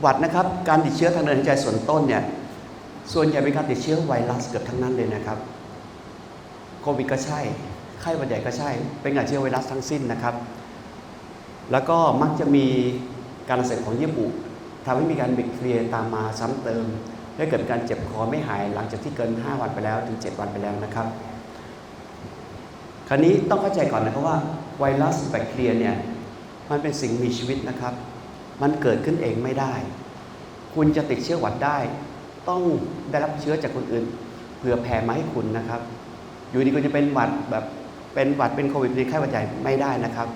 หวัดนะครับ การติดเชื้อทางเดินหายใจส่วนต้นเนี่ยส่วนใหญ่เป็นการติดเชื้อไวรัสเกือบทั้งนั้นเลยนะครับโควิดก็ใช่ ไข้หวัดใหญ่ก็ใช่ เป็นการเชื้อไวรัสทั้งสิ้นนะครับ แล้วก็มักจะมีการอักเสบของเยื่อบุทำให้มีการบิดเคลียร์ตามมาซ้ำเติมและเกิดการเจ็บคอไม่หายหลังจากที่เกิน 5 วันไปแล้วถึง 7 วันไปแล้วนะครับ คราวนี้ต้องเข้าใจก่อนนะครับว่าไวรัสแบคทีเรียเนี่ยมันเป็นสิ่งมีชีวิตนะครับ มันเกิดขึ้นเองไม่ได้ คุณจะติดเชื้อหวัดได้ ต้องได้รับเชื้อจากคนอื่นเพื่อแผ่มาให้คุณนะครับ อยู่ดีคุณจะเป็นหวัดแบบเป็นหวัดเป็นโควิดเป็นไข้หวัดใหญ่ไม่ได้นะครับ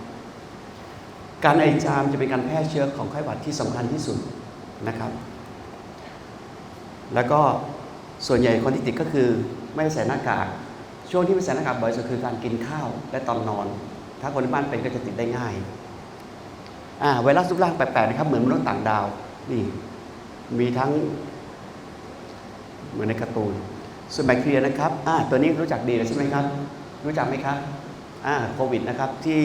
การไอจามจะเป็นการแพร่เชื้อของไข้หวัดที่สำคัญที่สุดนะครับ แล้วก็ส่วนใหญ่คนที่ติดก็คือไม่ใส่หน้ากากช่วงที่ไม่ใส่หน้ากากบ่อยสุดคือการกินข้าวและตอนนอน ถ้าคนที่บ้านเป็นก็จะติดได้ง่าย ไวรัสรูปร่างแปลกๆนะครับ เหมือนมนุษย์ต่างดาว นี่ มีทั้ง เหมือนในการ์ตูนส่วนแบคทีเรียนะครับอ่าตัวนี้รู้จักดีเลยใช่ไหมครับ รู้จักไหมครับอ่าโควิดนะครับที่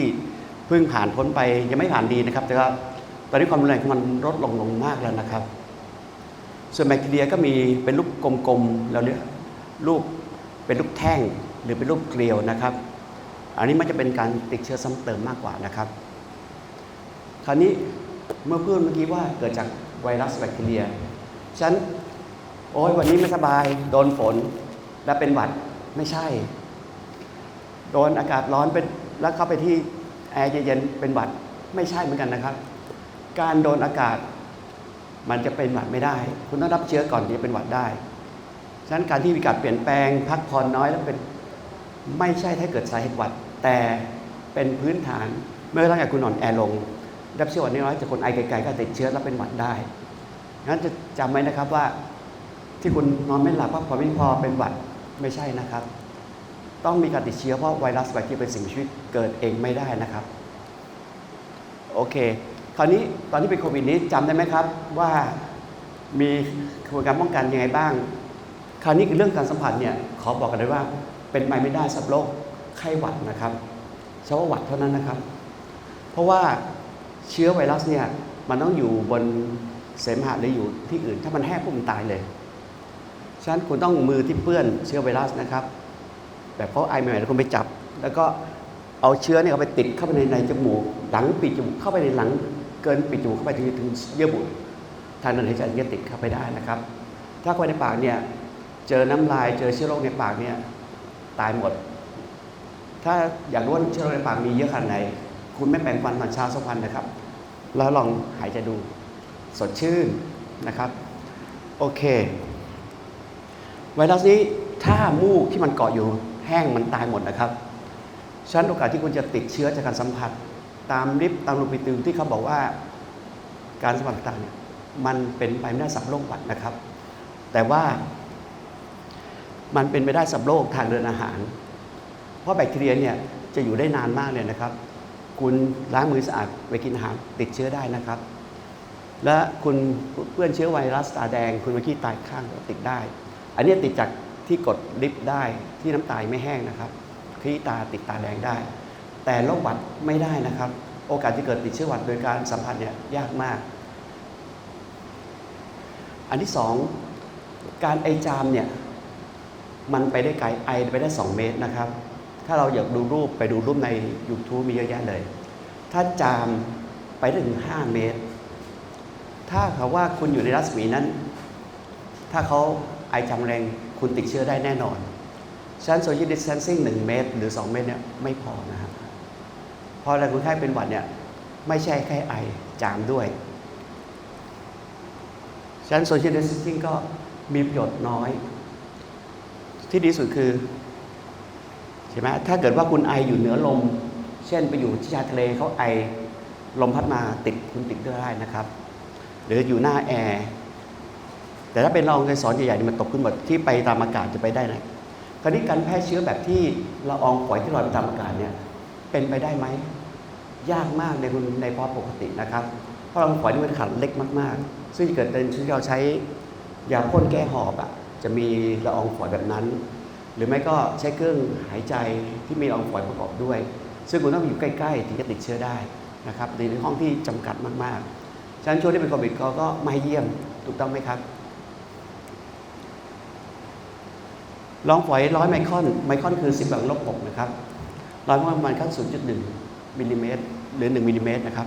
เพิ่งผ่านพ้นไปยังไม่ผ่านดีนะครับ แต่ว่าตอนนี้ความรุนแรงของมันลดลงลงมากแล้วนะครับ ส่วนแบคทีเรียก็มีเป็นลูกกลมๆเราเรียกลูกเป็นลูกแท่งหรือเป็นลูกเกลียวนะครับ อันนี้มันจะเป็นการติดเชื้อซ้ำเติมมากกว่านะครับ คราวนี้เมื่อพูดเมื่อกี้ว่าเกิดจากไวรัสแบคทีเรีย ฉัน โอ้ยวันนี้ไม่สบาย โดนฝน แล้วเป็นหวัดไม่ใช่ โดนอากาศร้อนเป็นแล้วเข้าไปที่แอร์เย็นๆเป็นหวัดไม่ใช่เหมือนกันนะครับ การโดนอากาศมันจะเป็นหวัดไม่ได้ คุณต้องรับเชื้อก่อนที่จะเป็นหวัดได้ ฉะนั้นการที่มีการเปลี่ยนแปลงพักผ่อนน้อยแล้วเป็นไม่ใช่ถ้าเกิดสาเหตุหวัด แต่เป็นพื้นฐานเมื่อร่างกายคุณอ่อนแอลง รับเชื้อหวัดน้อยจากคนไอไกลๆก็ติดเชื้อแล้วเป็นหวัดได้งั้นจะจำไว้นะครับว่าที่คุณนอนไม่หลับพักผ่อนไม่พอเป็นหวัดไม่ใช่นะครับ ต้องมีการติดเชื้อเพราะไวรัสแบคทีเรียเป็นสิ่งมีชีวิตเกิดเองไม่ได้นะครับ โอเค คราวนี้ตอนที่เป็นโควิดนี้จำได้ไหมครับ ว่ามีกระบวนการป้องกันยังไงบ้าง คราวนี้เรื่องการสัมผัสเนี่ยขอบอกกันเลยว่า เป็นไปไม่ได้สำหรับโรคไข้หวัดนะครับเฉพาะหวัดเท่านั้นนะครับ เพราะว่า เชื้อไวรัสเนี่ยมันต้องอยู่บนเสมหะหรืออยู่ที่อื่น ถ้ามันแห้งปุ๊บมันตายเลยฉะนั้นคุณต้องมือที่เปื้อนเชื้อไวรัสนะครับ แบบเขาไอใหม่ๆแล้วคุณไปจับ แล้วก็เอาเชื้อเนี่ยเอาไปติดเข้าไปในในจมูกหลังปีกจมูกเข้าไปในหลังเกินปีกจมูกเข้าไปถึงถึงเยื่อบุทางเดินหายใจจะติดเข้าไปได้นะครับ ถ้าเข้าไปในปากเนี่ยเจอน้ำลายเจอเชื้อโรคในปากเนี่ยตายหมด ถ้าอยากรู้ว่าเชื้อโรคในปากมีเยอะขนาดไหน คุณไม่แปรงฟันตอนเช้าสักวันนะครับ แล้วลองหายใจดูสดชื่นนะครับ โอเค ไวรัสนี้ถ้ามูกที่มันเกาะอยู่แห้งมันตายหมดนะครับฉะนั้นโอกาสที่คุณจะติดเชื้อจากการสัมผัส ตามลิฟต์ตามรูปิตึงที่เขาบอกว่าการสัมผัสต่างเนี่ยมันเป็นไปไม่ได้สับโรคหวัดนะครับ แต่ว่า มันเป็นไปได้สับโรคทางเดินอาหาร เพราะแบคทีเรียเนี่ยจะอยู่ได้นานมากเลยนะครับ คุณล้างมือสะอาดไปกินอาหารติดเชื้อได้นะครับ และคุณเพื่อนเชื้อไวรัสตาแดง คุณไปขี้ตายข้างก็ติดได้ อันนี้ติดจากที่กดลิฟต์ได้ที่น้ำตายไม่แห้งนะครับขี้ตาติดตาแดงได้ แต่โรคหวัดไม่ได้นะครับ โอกาสที่เกิดติดเชื้อหวัดโดยการสัมผัสเนี่ยยากมาก อันที่สองการไอจามเนี่ยมันไปได้ไกลไอไปได้ 2 เมตรนะครับ ถ้าเราอยากดูรูปไปดูรูปใน YouTube มีเยอะแยะเลย ถ้าจามไปถึง 5 เมตร ถ้าเขาว่าคุณอยู่ในรัศมีนั้น ถ้าเขาไอจามแรงคุณติดเชื้อได้แน่นอนฉะนั้น social distancing 1เมตร หรือ 2 เมตรเนี่ยไม่พอนะครับเพราะอะไรคนไข้เป็นหวัดเนี่ยไม่ใช่แค่ไอจามด้วยฉะนั้น social distancing ก็มีประโยชน์น้อย ที่ดีสุดคือ ใช่ไหมถ้าเกิดว่าคุณไออยู่เหนือลม เช่นไปอยู่ที่ชายทะเลเขาไอลมพัดมาติดคุณติดได้นะครับ หรืออยู่หน้าแอร์แต่ถ้าเป็นละอองไกสอนใหญ่ๆนี่มันตกขึ้นหมดที่ไปตามอากาศจะไปได้ไหนคราวนี้การแพร่เชื้อแบบที่ละอองฝอยที่ลอยไปตามอากาศเนี่ยเป็นไปได้ไหมยากมากในคุณในภาวะปกตินะครับ เพราะละอองฝอยนี่มันขนาดเล็กมากๆ ซึ่งเกิดเป็นที่เราใช้ยาพ่นแก้หอบอะจะมีละอองฝอยแบบนั้น รือไม่ก็ใช้เครื่องหายใจที่มีละองฝอยประกอบด้วย ซึ่งคุณต้องอยู่ใกล้ๆถึงจะติดเชื้อได้นะครับในห้องที่จำกัดมากๆฉะนั้นช่วงที่เป็นโควิดเขาก็ไม่เยี่ยมถูกต้องไหมครับลองฝอยร้อยไมครอนไมครอนคือ 10บวกลบ6นะครับร้อยประมาณขั้น0.1มิลลิเมตรหรือ 1มิลลิเมตรนะครับ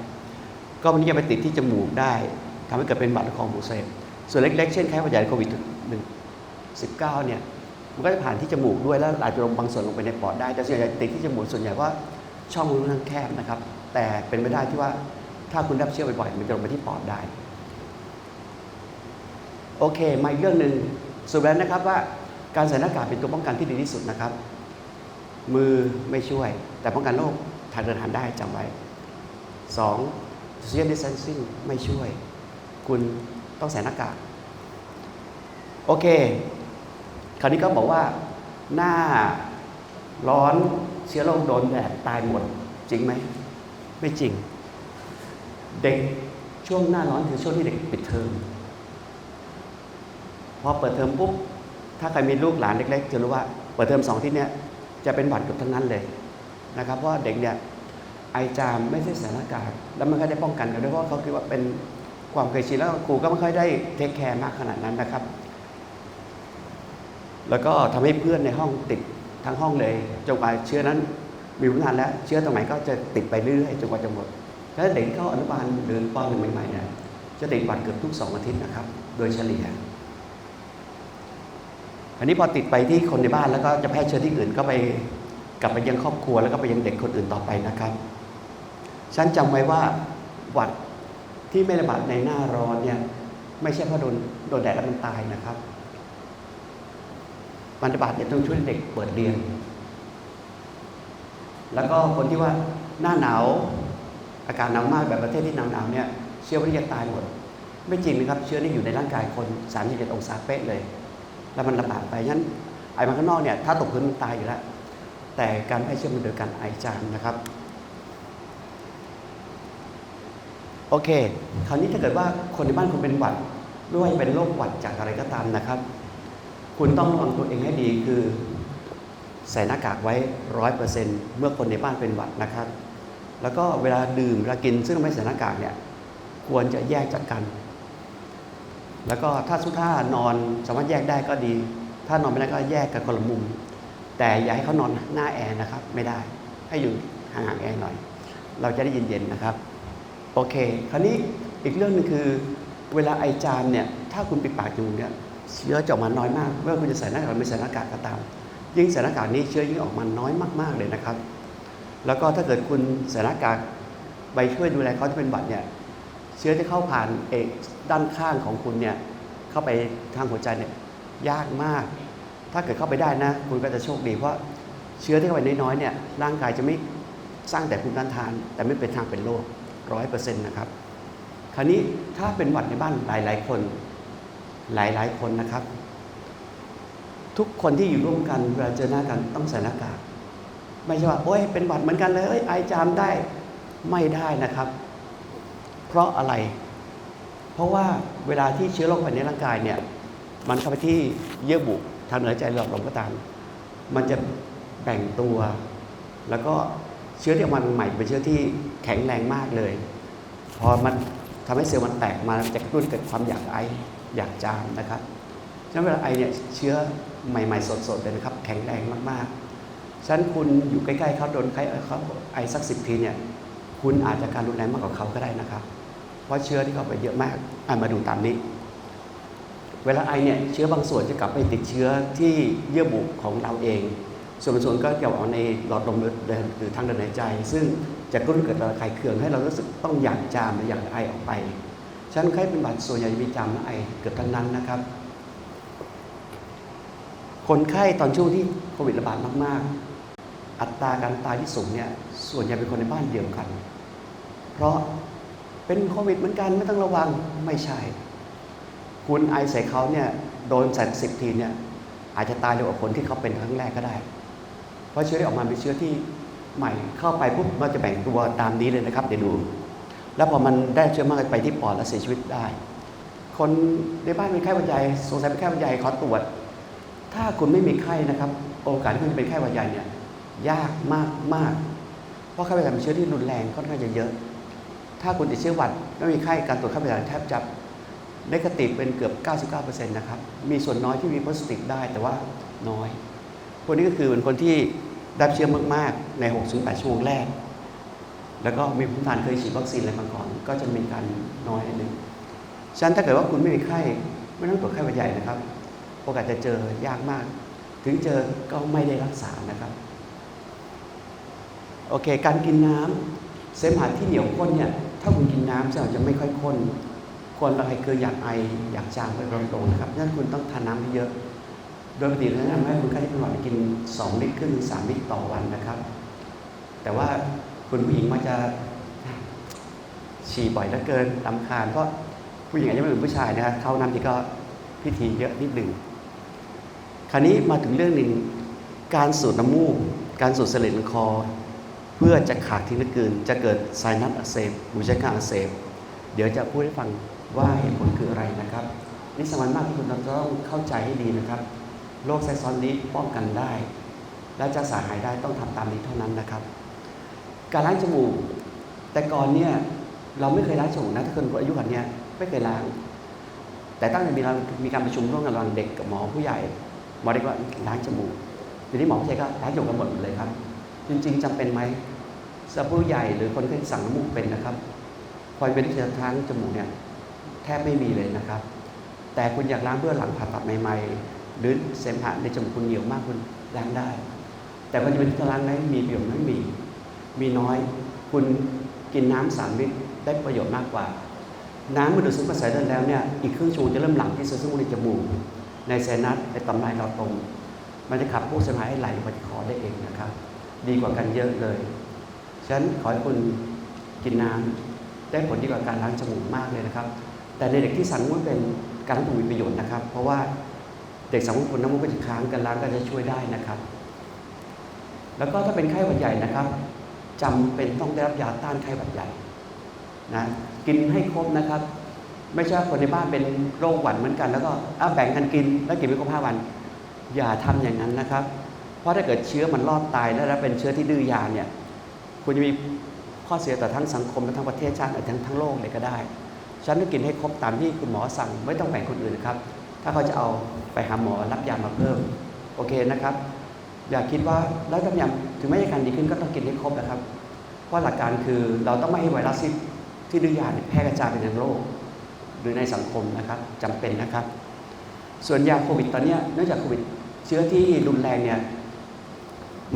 ก็มันจะไปติดที่จมูกได้ทำให้เกิดเป็นหวัดของหมูเสพส่วนเล็กๆ เช่นไข้หวัดใหญ่โควิด19เนี่ย มันก็จะผ่านที่จมูกด้วยแล้วอาจจะลงบางส่วนลงไปในปอดได้ แต่ส่วนใหญ่ติดที่จมูกส่วนใหญ่ว่าช่องมันค่อนข้างแคบนะครับ แต่เป็นไปได้ที่ว่าถ้าคุณรับเชื้อบ่อยๆมันจะลงไปที่ปอดได้ โอเคมาอีกเรื่องหนึ่งสรุปแล้วนะครับว่าการใส่หน้ากากเป็นตัวป้องกันที่ดีที่สุดนะครับ มือไม่ช่วย แต่ป้องกันโรคทางเดินอาหารได้จำไว้ 2. social distancing ไม่ช่วย คุณต้องใส่หน้ากาก โอเค คราวนี้ก็บอกว่าหน้าร้อนเชื้อโรคโดนแดดตายหมด จริงไหม ไม่จริง เด็กช่วงหน้าร้อนคือช่วงที่เด็กปิดเทอมพอเปิดเทอมปุ๊บถ้าใครมีลูกหลานเล็ก ๆ จะรู้ว่าเปิดเทอมสองที่เนี้ยจะเป็นหวัดเกับทั้งนั้นเลยนะครับ เพราะว่าเด็กเนี่ยไอจามไม่ใช่สถานการณ์แล้วมันก็ได้ป้องกันกันด้วยเพราะว่าเขาคิดว่าเป็นความเคยชินแล้วครูก็ไม่ค่อยได้เทคแคร์มากขนาดนั้นนะครับ แล้วก็ทำให้เพื่อนในห้องติดทั้งห้องเลยจนกว่าเชื้อนั้นมีผลงานแล้ว เชื้อตรงไหนก็จะติดไปเรื่อยๆจนกว่าจะหมด แล้วเด็กเข้าอนุบาลหรือปหนึ่งใหม่ๆเนี่ยจะติดหวัดเกือบทุกสองอาทิตย์นะครับ โดยเฉลี่ยอันนี้พอติดไปที่คนในบ้านแล้วก็จะแพร่เชื้อที่อื่นก็ไปกลับไปยังครอบครัวแล้วก็ไปยังเด็กคนอื่นต่อไปนะครับฉันจำไว้ว่าหวัดที่ไม่ระบาดในหน้าร้อนเนี่ยไม่ใช่เพราะโดนโดนแดดแล้วมันตายนะครับ มันระบาดเนี่ยต้องช่วยเด็กเปิดเรียน แล้วก็คนที่ว่าหน้าหนาวอากาศหนาวมากแบบประเทศที่หนาวหนาวๆเนี่ยเชื้อพวกนี้จะตายหมด ไม่จริงนะครับ เชื้อนี่อยู่ในร่างกายคน 37 องศาเป๊ะเลย แล้วมันระบาดไปฉะนั้นไอมาข้างนอกเนี่ยถ้าตกพื้นมันตายอยู่แล้ว แต่การแพร่เชื้อมันโดยการไอจามนะครับโอเค คราวนี้ถ้าเกิดว่าคนในบ้านคุณเป็นหวัด ไม่ว่าจะเป็นโรคหวัดจากอะไรก็ตามนะครับ คุณต้องระวังตัวเองให้ดีคือใส่หน้ากากไว้ร้อยเปอร์เซ็นต์เมื่อคนในบ้านเป็นหวัดนะครับ แล้วก็เวลาดื่มเวลากินซึ่งไม่ใส่หน้ากากเนี่ยควรจะแยกจากกัน แล้วก็ถ้าสุดท่านอนสามารถแยกได้ก็ดี ถ้านอนไม่ได้ก็แยกกันคนละมุม แต่อย่าให้เขานอนหน้าแอร์นะครับ ไม่ได้ ให้อยู่ห่างๆแอร์หน่อย เราจะได้เย็นๆนะครับ โอเค คราวนี้อีกเรื่องหนึงคือ เวลาไอจามเนี่ยถ้าคุณปิดปากจมูกเนี่ย เชื้อจะออกมาน้อยมากไม่ว่าคุณจะใส่หน้ากากหรือไม่ใส่หน้ากากก็ตาม ยิ่งใส่หน้ากากนี้เชื้อยิ่งออกมาน้อยมากๆเลยนะครับ แล้วก็ถ้าเกิดคุณใส่หน้ากากไปช่วยดูแลเขาที่เป็นหวัดเนี่ยเชื้อที่เข้าผ่านเอกด้านข้างของคุณเนี่ยเข้าไปทางหัวใจเนี่ยยากมาก ถ้าเกิดเข้าไปได้นะ คุณก็จะโชคดีเพราะเชื้อที่เข้าไปน้อยๆเนี่ยร่างกายจะไม่สร้างแต่ภูมิต้านทาน แต่ไม่เป็นทางเป็นโรคร้อยเปอร์เซ็นต์นะครับคราวนี้ถ้าเป็นหวัดในบ้านหลาย ๆ คน หลายๆ คนนะครับ ทุกคนที่อยู่ร่วมกันเวลาเจอหน้ากันต้องใส่หน้ากากไม่ใช่ว่าโอ้ยเป็นหวัดเหมือนกันเลยเอ้ยไอจามได้ไม่ได้นะครับ เพราะอะไร เพราะว่าเวลาที่เชื้อโรคภายในร่างกายเนี่ย มันเข้าไปที่เยื่อบุทางเหนือใจหลอดลมก็ตาม มันจะแบ่งตัว แล้วก็เชื้อที่ออกมาใหม่เป็นเชื้อที่แข็งแรงมากเลย พอมันทำให้เซลล์มันแตกมาจะกระตุ้นเกิดความอยากไอ อยากจามนะครับฉะนั้นเวลาไอเนี่ยเชื้อใหม่ ๆ สดๆเลยนะครับ แข็งแรงมากๆฉะนั้นคุณอยู่ใกล้ๆเขาโดนใครเขาไอสักสิบทีเนี่ยคุณอาจจะการรุนแรงมากกว่าเขาก็ได้นะครับ เพราะเชื้อที่เขาไปเยอะมากอะมาดูตามนี้ เวลาไอเนี่ยเชื้อบางส่วนจะกลับไปติดเชื้อที่เยื่อบุของเราเอง ส่วนบางส่วนก็เกี่ยวกับในหลอดลมเดินหรือทางเดินหายใจ ซึ่งจะกระตุ้นเกิดระคายเคืองให้เรารู้สึกต้องอยากจามหรืออยากไอออกไป ฉันไข้เป็นหวัดส่วนใหญ่มีจามและไอเกือบทั้งนั้นนะครับ คนไข้ตอนช่วงที่โควิดระบาดมาก ๆ อัตราการตายที่สูงเนี่ยส่วนใหญ่เป็นคนในบ้านเดียวกัน เพราะเป็นโควิดเหมือนกันไม่ต้องระวังไม่ใช่ คุณไอใส่เขาเนี่ยโดนใส่สิบทีเนี่ยอาจจะตายเร็วกว่าคนที่เขาเป็นครั้งแรกก็ได้ เพราะเชื้อที่ออกมาเป็นเชื้อที่ใหม่เข้าไปปุ๊บมันจะแบ่งตัวตามนี้เลยนะครับเดี๋ยวดู แล้วพอมันได้เชื้อมากไปที่ปอดแล้วเสียชีวิตได้ คนในบ้านเป็นไข้หวัดใหญ่สงสัยเป็นไข้หวัดใหญ่ขอตรวจ ถ้าคุณไม่มีไข้นะครับ โอกาสที่คุณจะเป็นไข้หวัดใหญ่เนี่ยยากมากมากเพราะไข้หวัดใหญ่เป็นเชื้อที่รุนแรงค่อนข้างจะเยอะ ถ้าคุณติดเชื้อหวัดไม่มีไข้การตรวจค่าพยาธิแทบจะนกาติฟเป็นเกือบ 99%นะครับ มีส่วนน้อยที่มีโพสติฟได้แต่ว่าน้อย คนนี้ก็คือเป็นคนที่ได้เชื้อมาก ๆ ใน 6-8 ชั่วโมงแรก แล้วก็มีภูมิคุ้มกันเคยฉีดวัคซีนอะไรมาก่อน ก็จะมีการน้อยนิดนึงฉะนั้นถ้าเกิดว่าคุณไม่มีไข้ไม่ต้องตรวจไข้หวัดใหญ่นะครับ โอกาสจะเจอยากมาก ถึงเจอก็ไม่ได้รักษานะครับ โอเค การกินน้ำเสมหะที่เหนียวข้นเนี่ย ถ้าคุณกินน้ำเสมหะจะไม่ค่อยข้น คนอะไรคืออยากไออยากจามไปตรงๆนะครับนั่นคุณต้องทานน้ำให้เยอะ โดยปกติแล้วนะนำให้คนไข้ที่เป็นหวัดกิน 2 ลิตรขึ้นถึง3ลิตรต่อวันนะครับ แต่ว่า คุณผู้หญิงมักจะฉี่บ่อยเหลือเกินลำคาญเพราะผู้หญิงอาจจะไม่เหมือนผู้ชายนะครับเข้าน้ำทีก็พิธีเยอะนิดหนึ่งคราวนี้มาถึงเรื่องหนึ่งการสูดน้ำมูก การสูดเสลดในคอ เพื่อจะขาดทิ้งเกินจะเกิดไซนัสอักเสบหูชักกระอักเสบเดี๋ยวจะพูดให้ฟังว่าเหตุผลคืออะไรนะครับนี่สำคัญมากที่คุณจะต้องเข้าใจให้ดีนะครับโรคไซซ้อนนี้ป้องกันได้ และจะสาหายได้ต้องทำตามนี้เท่านั้นนะครับ การล้างจมูก แต่ก่อนเนี่ยเราไม่เคยล้างจมูกนะถ้าคนอายุขนาดเนี้ยไม่เคยล้าง แต่ตั้งแต่มีเรามีการประชุมร่วมกันระหว่างเด็กกับหมอผู้ใหญ่หมอเด็กว่าล้างจมูกทีนี้หมอผู้ใหญ่ก็ล้างจมูกกันหมดเลยครับ จริง ๆจำเป็นไหมสำหรับผู้ใหญ่หรือคนที่สั่งน้ำมูกเป็นนะครับพอเป็นที่จะล้างจมูกเนี่ยแทบไม่มีเลยนะครับ แต่คุณอยากล้างเพื่อหลังผ่าตัดใหม่ๆ หรือเสมหะในจมูกคุณเหนียวมากคุณล้างได้ แต่มันจะเป็นที่ล้างไหมมีประโยชน์ไหม่มี มีน้อย คุณกินน้ำสามลิตรได้ประโยชน์มากกว่า น้ำเมื่อดูดซึมกระแสเลือดแล้วเนี่ยอีกครึ่งชั่วโมงจะเริ่มหลั่งที่เซลล์สมุนในจมูกในไซนัสในต่อมลายเราตรงมันจะขับพวกเสมหะให้ไหลไปที่คอได้เองนะครับ ดีกว่ากันเยอะเลยฉะนั้นขอให้คุณกินน้ำได้ผลดีกว่าการล้างจมูกมากเลยนะครับ แต่ในเด็กที่สั่งมุ้เป็นการล้างจมูกมีประโยชน์นะครับ เพราะว่าเด็กสั่งมุ้คนน้ำมูกก็จะค้างการล้างก็จะช่วยได้นะครับ แล้วก็ถ้าเป็นไข้หวัดใหญ่นะครับ จำเป็นต้องได้รับยาต้านไข้หวัดใหญ่นะกินให้ครบนะครับ ไม่ใช่คนในบ้านเป็นโรคหวัดเหมือนกัน แล้วก็อาแบ่งกันกินแล้วกินไม่ครบห้าวัน อย่าทำอย่างนั้นนะครับ เพราะถ้าเกิดเชื้อมันรอดตายแล้วแล้วเป็นเชื้อที่ดื้อยาเนี่ยคุณจะมีข้อเสียต่อทั้งสังคมและทั้งประเทศชาติและทั้งทั้งโลกเลยก็ได้ ฉันต้องกินให้ครบตามที่คุณหมอสั่งไม่ต้องแบ่งคนอื่นนะครับ ถ้าเขาจะเอาไปหาหมอรับยามาเพิ่มโอเคนะครับ อย่าคิดว่าแล้วทำยังถึงแม้อาการดีขึ้นก็ต้องกินให้ครบนะครับ เพราะหลักการคือเราต้องไม่ให้ไวรัสที่ที่ดื้อยาแพร่กระจายไปในโลก หรือในสังคมนะครับจำเป็นนะครับ ส่วนยาโควิดตอนนี้เนื่องจากโควิดเชื้อที่รุนแรงเนี่ย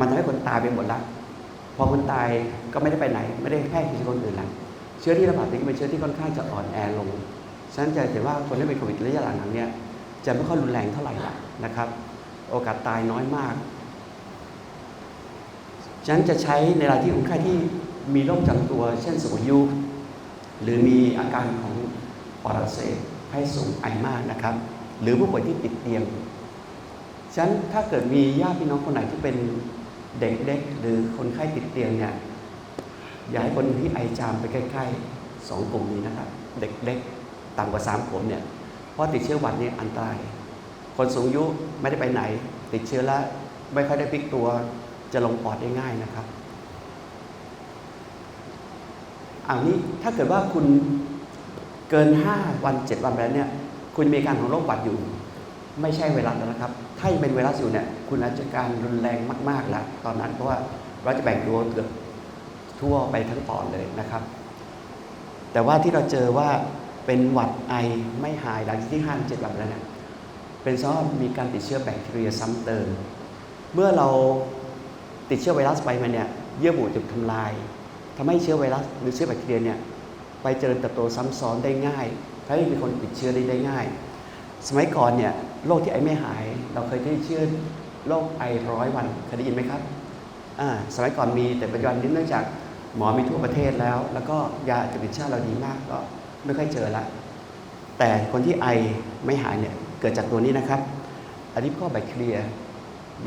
มันทำให้คนตายไปหมดละพอคนตายก็ไม่ได้ไปไหน ไม่ได้แพร่ไปที่คนอื่นละเชื้อที่ระบาดนี้เป็นเชื้อที่ค่อนข้างจะอ่อนแอลงฉะนั้นจะเห็นว่าคนที่เป็นโควิดระยะหลังๆเนี่ยจะไม่ค่อยรุนแรงเท่าไหร่ละนะครับ โอกาสตายน้อยมาก ฉะนั้นจะใช้ในรายที่คนไข้ที่มีโรคประจำตัว เช่นสูงอายุ หรือมีอาการของปอดอักเสบให้สูงไอมากนะครับ หรือผู้ป่วยที่ติดเตียงฉะนั้นถ้าเกิดมีญาติพี่น้องคนไหนที่เป็นเด็กเล็กหรือคนไข้ติดเตียงเนี่ยอย่าให้คนที่ไอจามไปใกล้ๆสองกลุ่มนี้นะครับ เด็กเล็กต่ำกว่าสามขวบเนี่ยเพราะติดเชื้อหวัดเนี่ยอันตราย คนสูงอายุไม่ได้ไปไหน ติดเชื้อแล้วไม่ค่อยได้พลิกตัว จะลงปอดได้ง่ายนะครับอันนี้ถ้าเกิดว่าคุณเกิน 5 วัน 7 วันไปแล้วเนี่ยคุณมีอาการของโรคหวัดอยู่ ไม่ใช่ไวรัสแล้วนะครับ ถ้ายังเป็นไวรัสอยู่เนี่ยคุณอาจจะการรุนแรงมากๆแล้วตอนนั้นเพราะว่าเราจะแบ่งตัวเกือบทั่วไปทั้งปอดเลยนะครับ แต่ว่าที่เราเจอว่าเป็นหวัดไอไม่หายหลังจากที่ห้าเจ็ดวันแล้วเนี่ยเป็นเพราะมีการติดเชื้อแบคทีเรียซ้ำเติม เมื่อเรา ติดเชื้อไวรัสไปมันเนี่ยเยื่อบุจะทำลายทำให้เชื้อไวรัสหรือเชื้อแบคทีเรียเนี่ยไปเจริญเติบโตซ้ำซ้อนได้ง่ายทำให้มีคนติดเชื้อได้ได้ง่าย สมัยก่อนเนี่ยโรคที่ไอไม่หาย เราเคยได้เชื่อโรคไอร้อยวันเคยได้ยินไหมครับอ่าสมัยก่อนมีแต่ปัจจุบันนี้เนื่องจากหมอมีทั่วประเทศแล้ว แล้วก็ยาจะติดเชื้อเราดีมากก็ไม่ค่อยเจอละแต่คนที่ไอไม่หายเนี่ยเกิดจากตัวนี้นะครับอันนี้ก็แบคทีเรีย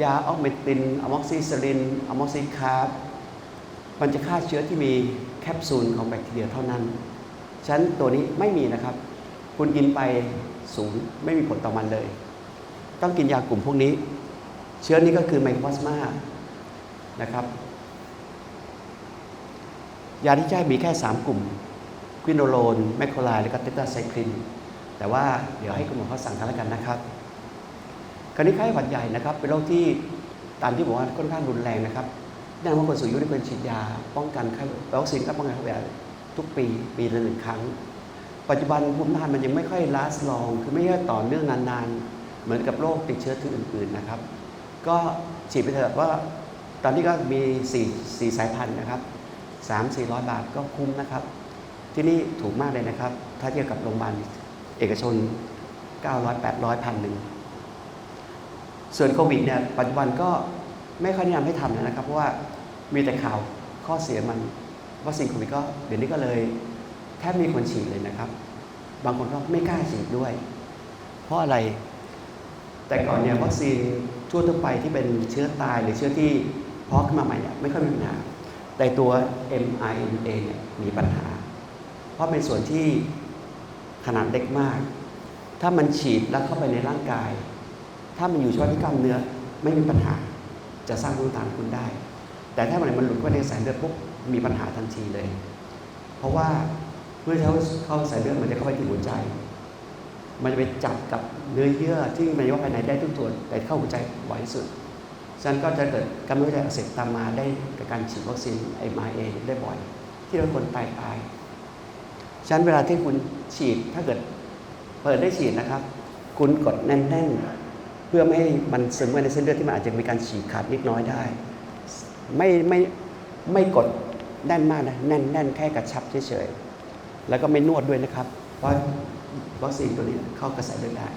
ยาออกเมตินอะม็อกซิซิลินอะม็อกซิคาร์บมันจะฆ่าเชื้อที่มีแคปซูลของแบคทีเรียเท่านั้นฉะนั้นตัวนี้ไม่มีนะครับ คุณกินไปศูนย์ไม่มีผลต่อมันเลย ต้องกินยากลุ่มพวกนี้ เชื้อนี้ก็คือไมโครพลาสมานะครับ ยาที่ใช้มีแค่ 3 กลุ่มควินโนโลน แมคโครไลด์และก็เตตาไซคลิน แต่ว่าเดี๋ยวให้คุณหมอเขาสั่งกันแล้วกันนะครับ ราวนี้ไข้หวัดใหญ่นะครับ เป็นโรคที่ตามที่บอกว่าค่อนข้างรุนแรงนะครับแนะนำว่าคนสูงอายุได้ควรฉีดยา ป้องกันไข้วัคซีนก็ป้องกันไข้หวัดใหญ่ทุกปีปีละหนึ่งครั้ง ปัจจุบันภูมิต้านมันยังไม่ค่อยลาสลอง คือไม่ใช่ต่อเนื่องนานๆ เหมือนกับโรคติดเชื้อที่อื่นๆนะครับ ก็ฉีดไปเถอะว่าตอนนี้ก็มี4 4สายพันธุ์นะครับ3 4 0 0 บาทก็คุ้มนะครับ ที่นี่ถูกมากเลยนะครับ ถ้าเทียบกับโรงพยาบาลเอกชน 900 800พันหนึ่ง ส่วนโควิดเนี่ยปัจจุบันก็ไม่ค่อยแนะนำให้ทำนะครับ เพราะว่ามีแต่ข่าวข้อเสียมันวัคซีนโควิดก็เดี๋ยวนี้ก็เลยแทบไมมีคนฉีดเลยนะครับ บางคนก็ไม่กล้าฉีดด้วย เพราะอะไร แต่ก่อนเนี่ยวัคซีนทั่วทั่วไปที่เป็นเชื้อตายหรือเชื้อที่เพาะขึ้นมาใหม่เนี่ยไม่ค่อยมีปัญหา แต่ตัว mRNA เนี่ยมีปัญหา เพราะเป็นส่วนที่ขนาดเล็กมาก ถ้ามันฉีดแล้วเข้าไปในร่างกาย ถ้ามันอยู่เฉพาะที่กล้ามเนื้อไม่มีปัญหาจะสร้างภูมิต้านคุณได้ แต่ถ้ามันมันหลุดเข้าไปในสายเลือดปุ๊บมีปัญหาทันทีเลย เพราะว่าเมื่อเขาเข้าสายเลือดมันจะเข้าไปที่หัวใจ มันจะไปจับกับเนื้อเยื่อที่มันว่ภายในได้ทุกส่วนแต่เข้าหัวใจบ่อยที่สุดฉะนั้นก็จะเกิดกล้ามเนื้อหัวใจอักเสบตามมาได้กับการฉีดวัคซีนไอมาเองได้บ่อย ที่เราคนตายตายฉะนั้นเวลาที่คุณฉีดถ้าเกิดเปิดได้ฉีดนะครับ คุณกดแน่นๆ พื่อไม่ให้มันซึมเข้าไปในเส้นเลือดที่มันอาจจะมีการฉีกขาดนิดน้อยได้ ไม่ไม่ไม่กดแน่นมากนะแน่นแน่นแค่กระชับเฉยๆแล้วก็ไม่นวดด้วยนะครับ เพราะวัคซีนตัวนี้เข้ากระแสเลือดได้